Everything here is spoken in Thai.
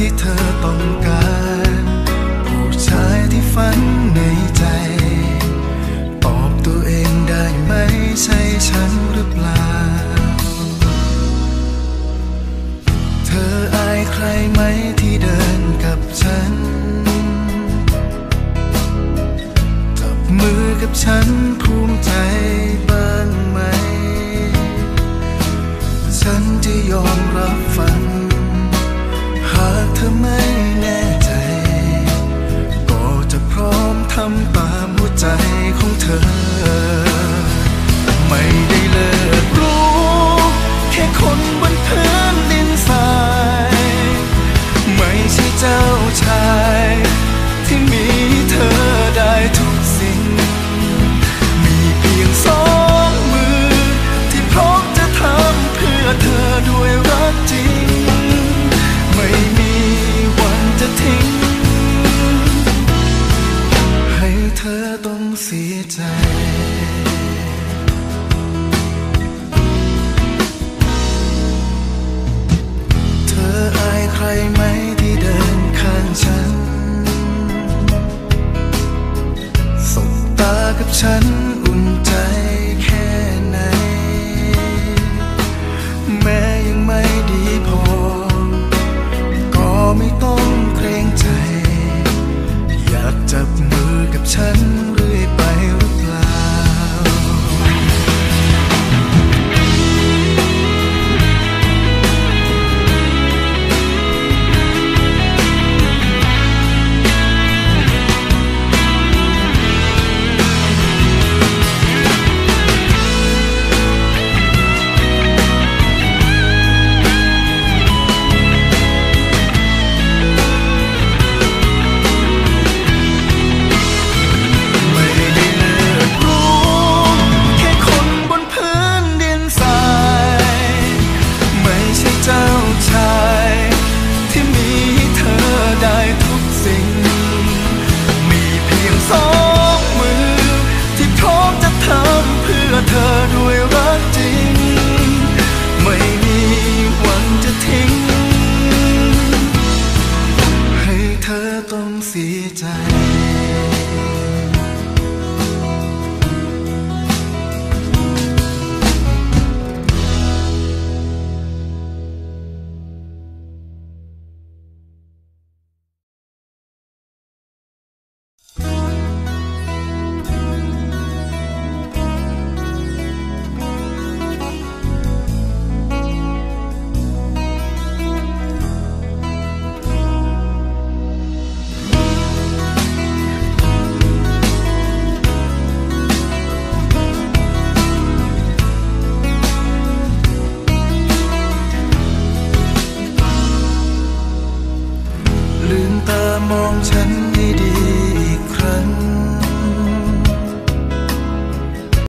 ที่เธอต้องการผู้ชายที่ฝันในใจ ตอบตัวเองได้ไหมใช่ฉันหรือเปล่า เธออายใครไหมที่เดินกับฉัน จับมือกับฉันภูมิใจบ้างไหม ฉันจะยอม ใจใครไหมที่เดินข้างฉัน สบตากับฉันอุ่นใจแค่ไหน แม้ยังไม่ดีพอ ก็ไม่ต้อง 尘